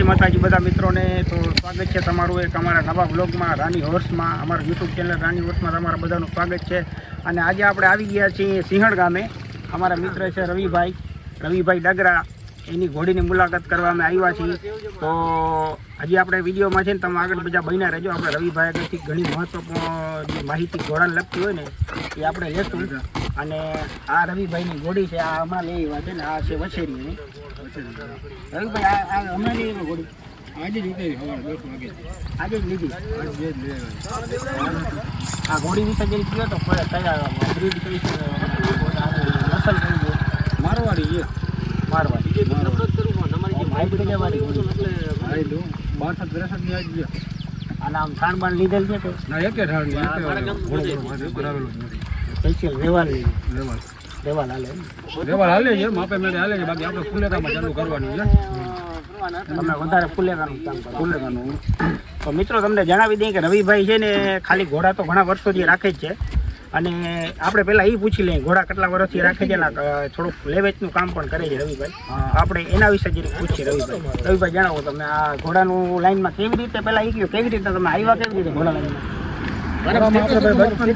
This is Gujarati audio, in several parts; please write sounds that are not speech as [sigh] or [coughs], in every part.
જય માતાજી બધા મિત્રોને. તો સ્વાગત છે તમારું એક અમારા નવા બ્લોગમાં રાની હોર્સમાં, અમારા યુટ્યુબ ચેનલ રાની હોર્સમાં તમારા બધાનું સ્વાગત છે. અને આજે આપણે આવી ગયા છીએ સિંહણ ગામે. અમારા મિત્ર છે રવિભાઈ રવિભાઈ ડગરા. એની ઘોડીની મુલાકાત કરવા અમે આવ્યા છીએ. તો હજી આપણે વિડીયોમાં છે ને તમે આગળ બધા બન્યા રહેજો. આપણે રવિભાઈ આગળથી ઘણી મહત્વપૂર્ણ માહિતી ઘોડાને લગતી હોય ને, એ આપણે લેશું. અને આ રવિભાઈની ગોડી છે આ હમણાં લઈ આવ્યા છે ને આ છે વછેરીની. રવિભાઈ આ આ હમણાં લઈ આવ્યો ઘોડી આજે જ સવારે દસ વાગે. આજે જ લીધી. આજે જ લઈ આવ્યા આ ઘોડી વિશે જે કયો તો બ્રીડ છે નસલ કરી છે. મારવાડી છે. મારવાડી. હાઈટ અને વાળી ઘોડી ભાઈ લો બાસઠ ત્રેસઠની ગયા આના આમ ખાણ બાણ લીધેલ છે કે? ના એકે ઠાણની સ્પેશિયલ રેવાલ લેવાલ. રેવાલ હાલે. રેવાલ હાલે છે માપે મેળે હાલે છે બાકી આપણે ફુલેકામાં ચાલુ કરવાનું છે. તમે વધારે ફુલેકાનું કામ કરો. ફુલેકાનું તો મિત્રો તમને જણાવી દઈએ કે રવિભાઈ છે ને ખાલી ઘોડા તો ઘણા વર્ષોથી રાખે જ છે. અને આપણે પહેલાં એ પૂછી લઈએ ઘોડા કેટલા વર્ષથી રાખે છે થોડુંક લેવેચનું કામ પણ કરે છે રવિભાઈ. આપણે એના વિશે જરીક પૂછીએ રવિભાઈ. રવિભાઈ જણાવો તમે આ ઘોડાનું લાઈનમાં કેવી રીતે પહેલા એ કહ્યું કેવી રીતે તમે આવ્યા કેવી રીતે ઘોડા લાઈનમાં?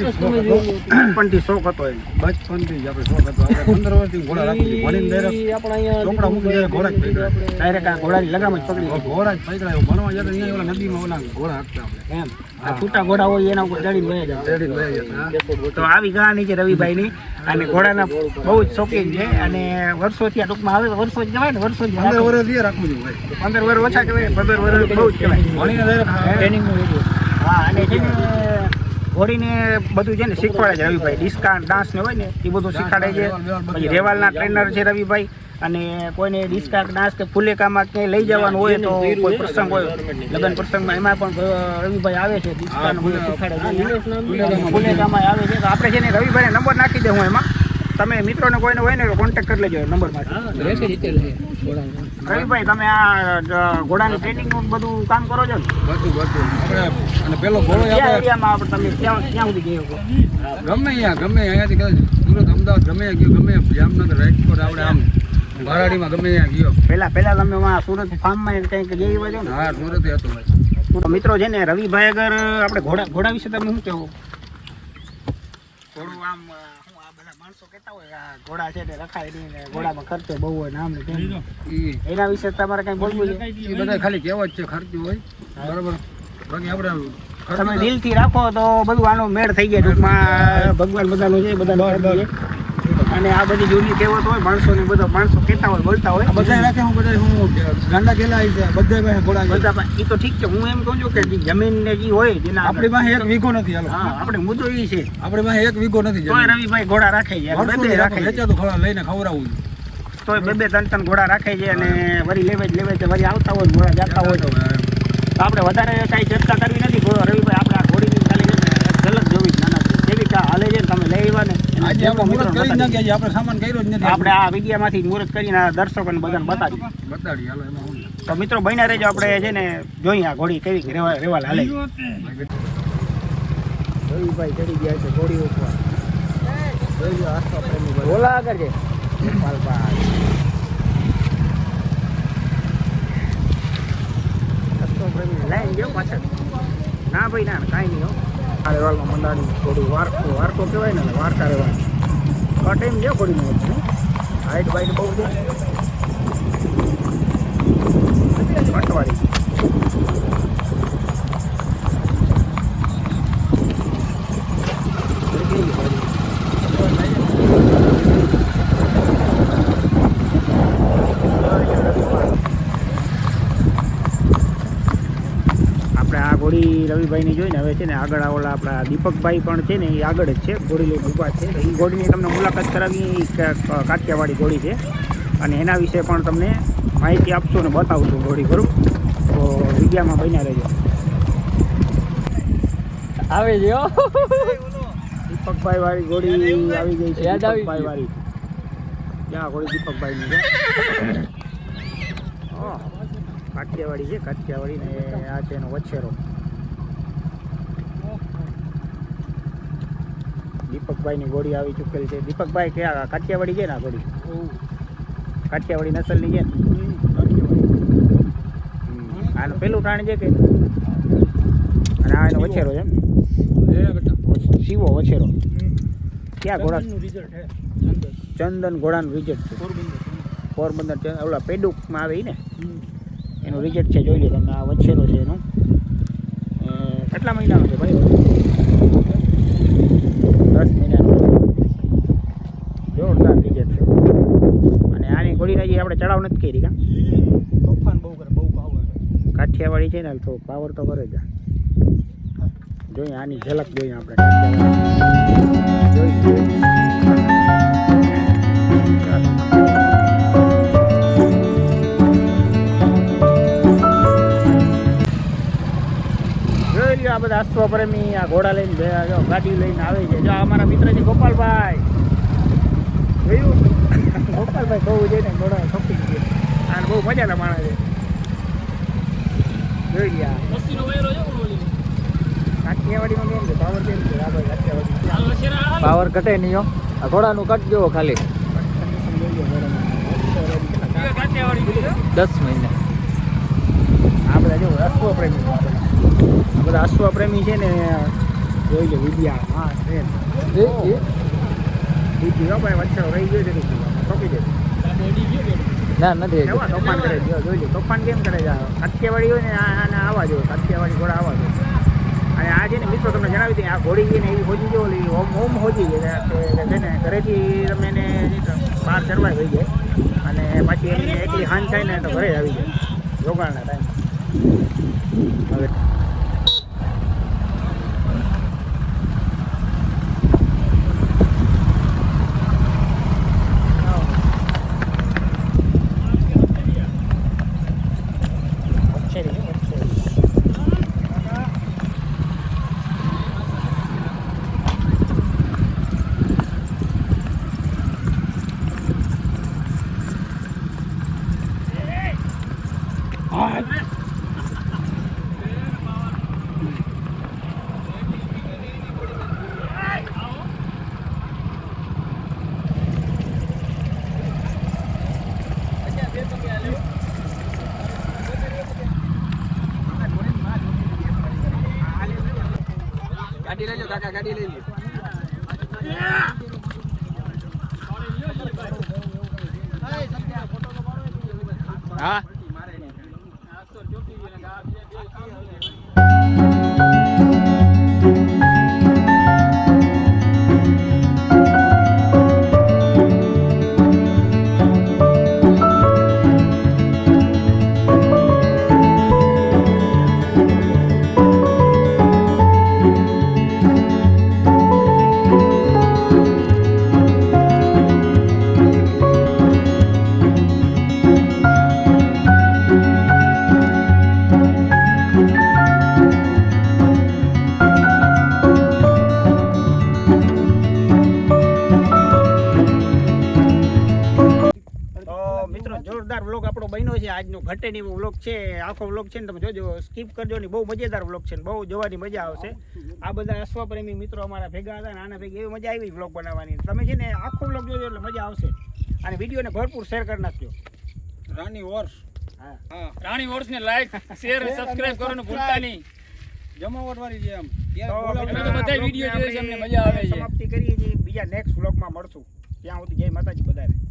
બચપનથી શોખ હતો. એમ. બચપનથી જ આપણે શોખ હતો. આપણે પંદર વર્ષથી ઘોડા રાખી છે ભણીને direct ચોપડા મૂકી દે ઘોડા જ પકડ્યા. ડાયરેક્ટ આ ઘોડાની લગામ જ પકડી ઘોડા જ પકડ્યા ભણવા જતા અહીંયા ઓલા નદીમાં ઓલા ઘોડા હાંકતા આપણે. એમ. આ છૂટા ઘોડા હોય એના ઉપર ચડીને જાય લઈ તો આવી કહાની છે રવિભાઈની. અને ઘોડાના બહુ જ શોખીન છે. અને વર્ષોથી આ ટૂંકમાં આવે વર્ષો જ કહેવાય ને વર્ષો જ પંદર વર્ષ રાખવું જોઈએ પંદર વર્ષ ઓછા કહેવાય પંદર વર્ષ બહુ જ કહેવાય. ભણીને. હા. અને છે ને ઘોડીને બધું છે ને શીખવાડે છે રવિભાઈ. ડિસ્કા ડાન્સ ને હોય ને એ બધું શીખવાડે છે. પછી રેવાલના ટ્રેનર છે રવિભાઈ. અને કોઈને ડિસ્કા ડાન્સ કે ફુલેકામાં ક્યાંય લઈ જવાનું હોય તો કોઈ પ્રસંગ હોય. લગ્ન પ્રસંગમાં. એમાં પણ રવિભાઈ આવે છે ડિસ્કાનું શીખવાડે છે. ફુલેકામાં આવે છે. તો આપણે છે ને રવિભાઈને નંબર નાખી દે હું એમાં. તમે મિત્રોને કોઈને હોય ને કોન્ટેક્ટ કરી લેજો નંબરમાંથી. રવિભાઈ તમે આ ઘોડાની ટ્રેનિંગનું બધું કામ કરો છો ને? બધું બધું. આપણે અને પેલો ઘોડો આપણે એરિયામાં તમે ક્યાં ક્યાં સુધી ગયો ગમે અહીંયા ગમે અહીંયાથી કદાચ સુરત અમદાવાદ ગમે ગયો ગમે જામનગર રાજકોટ આપણે આમ બારાડીમાં ગમે અહીંયા ગયો. પહેલા પહેલા તમે સુરત સુરત ફાર્મમાં કંઈક જઈ આવ્યા ને? હા સુરત હતો મિત્રો છે ને રવિભાઈ અગર આપણે ઘોડા ઘોડા વિશે તમે શું કહેવું? ઘોડું આમ માણસો કહેતા હોય ઘોડા છે ને રખાય નહીં ને ઘોડામાં ખર્ચો બહુ હોય નામ ને તેમ. ઈ એના વિશે તમારે કઈ બોલવું છે? બધા ખાલી કેવો જ છે ખર્ચો હોય. બરાબર. બાકી આપણે તમે દિલથી રાખો તો બધું આનો મેળ થઈ જાય ટૂંકમાં. ભગવાન બધાનો છે બધાનો અને આ બધી જૂની કહેવત હોય માણસો ને બધા માણસો કહેતા હોય બોલતા હોય. બધા રાખે હું બધા હું ગાંડા આવી છે બધા પાસે ઘોડા બધા એ તો ઠીક છે હું એમ કહું છું કે જે જમીન ને જે હોય જેના આપણી પાસે એક વીઘો નથી હાલો. હા આપણે મુદ્દો એ છે. આપણી પાસે એક વીઘો નથી તોય રવિભાઈ ઘોડા રાખે છે બધે રાખે છે. તો ઘોડા લઈને ખવડાવું છે. તોય બે બે ત્રણ ત્રણ ઘોડા રાખે છે અને વરી લેવે જ લેવે છે વરી આવતા હોય ઘોડા જતા હોય. તો તો આપણે વધારે કાંઈ ચર્ચા કરવી નથી રવિભાઈ આપણે આ ઘોડીની ખાલી છે ને એક ઝલક જોવી જ નાના જેવી કે આ હાલે છે ને તમે લઈ આવ્યા ને એને આજે આપણે કરી જ બતાડી. આપણે સામાન કર્યો જ નથી. આપણે આ વિડીયામાંથી મુહૂર્ત કરીને આ દર્શકોને બધાને બતાડી બતાડી હાલો એમાં હું. તો મિત્રો બન્યા રહેજો આપણે છે ને જોઈએ આ ઘોડી કેવી રેવા રેવાલ હાલે. રવિભાઈ ચડી ગયા છે ઘોડી ઉપર. ભાઈ. ઓલા આગળ છે ના ભાઈ ના કાંઈ નહીં હો. આ રેવાલમાં મંડાણી થોડું વારકો વારકો કહેવાય ને વારકા રેવાલ. ટાઈમ છે ઘોડીનો છે હાઈટ બાઈટ બહુ છે. પટવાળી આપણે આ ઘોડી રવિભાઈની જોઈને હવે છે ને આગળ ઓલા આપણા દીપકભાઈ પણ છે ને એ આગળ જ છે ઘોડી લઈને ઊભા છે. એ ઘોડીની તમને મુલાકાત કરાવી કાઠિયાવાડી ઘોડી છે. અને એના વિશે પણ તમને માહિતી આપશું અને બતાવશું ઘોડી ખરું. તો વિડીયામાં બન્યા રહેજો. આવે છે. દીપકભાઈ વાળી ઘોડી આવી ગઈ છે યાદ આવી દીપકભાઈ વાળી ક્યાં ઘોડી દીપકભાઈની છે? [coughs] કાઠિયાવાડી છે કાઠિયાવાડી ને આ છે એનો વછેરો. દીપકભાઈની ગોળી આવી ચૂકેલી છે. દીપકભાઈ ક્યાં કાઠિયાવાડી છે ને આ ગોળી? કાઠિયાવાડી નસલની છે ને? હમ. પેલું પ્રાણી છે કે? અને આ એનો વછેરો છે એમ? શીવો વછેરો. ક્યાં ઘોડા? ચંદન. ઘોડાનું રિઝલ્ટ છે. પોરબંદર ઓલા પેડુકમાં આવે ને? એનું રિઝલ્ટ છે. જોઈ લો તમે. આ વછેરો છે એનું. કેટલા મહિનાનો છે ભાઈ દસ મહિનાનો જોરદાર રિજેક્ટ છે અને આની ઘોડીને હજી આપણે ચડાવ નથી કરી કા? તોફાન બહુ કરે બહુ પાવર કાઠિયાવાડી છે ને તો પાવર તો કરે જ. જોઈએ આની ઝલક જોઈએ આપણે કાઠિયાવાડી. આ બધા અશ્વપ્રેમી આ ઘોડા લઈને જો ગાડી લઈને આવે છે. જો અમારા મિત્ર છે ગોપાલભાઈ. જોયું ગોપાલભાઈ બહુ છે ને ઘોડા શોખીન છે. અને બહુ મજાના માણસ છે. જોઈ ગયા કાઠિયાવાડીમાં કેમ છે? પાવર કેમ છે? આ ભાઈ કાઠિયાવાડી. પાવર ઘટે નહીં હો. આ ઘોડાનું કટ જોવો ખાલી. દસ મહિના. આપણે જો અશ્વ પ્રેમી છે. આ બધા અશ્વ પ્રેમી છે ને જોઈ લો વિદ્યા હા છે. એ એ ભાઈ વચ્ચે રહી ગયો છે ઠોકી દે. ના નથી કેવા તોફાન કરે? જો જોઈ લો તોફાન કેમ કરે? છે કાઠિયાવાડી હોય ને આને આવા જો કાઠિયાવાડી ઘોડા આવા જો અને આ છે ને મિત્રો તમને જણાવી દઈએ આ ઘોડી છે ને એવી હોજી જો ઓલી હોમ હોમ હોજી છે ને ઘરેથી તમે એને બહાર ચરવાય થઈ જાય અને પાછી એની એકલી હાન થાય ને તો ઘરે આવી જાય રોકાણના ટાઈમ હવે ગાડી લેજો કાકા ગાડી લઈ લો હા? છે આજનો ઘટે વ્લોગ છે આખો વ્લોગ છે ને તમે જોજો સ્કીપ કરજો ને બહુ મજેદાર વ્લોગ છે ને બહુ જોવાની મજા આવશે. આ બધા અશ્વપ્રેમી મિત્રો અમારા ભેગા હતા ને આના ભેગી એવી મજા આવી વ્લોગ બનાવવાની. તમે છે ને આખો વ્લોગ જોજો એટલે મજા આવશે. અને વિડીયોને ભરપૂર શેર કરી નાખજો. રાની વર્ષ હા. હા. રાણી વર્ષ ને લાઈક શેર સબસ્ક્રાઇબ કરવાનું ભૂલતા નહીં. જમાવટ વાળી છે આમ તો ત્યારે મિત્રો, અમે તો બધા વીડિયો જોઈએ છે, અમને મજા આવે છે. સમાપ્તિ કરીએ છીએ બીજા નેક્સ્ટ વ્લોગમાં મળશું. ત્યાં સુધી જય માતાજી બધાને.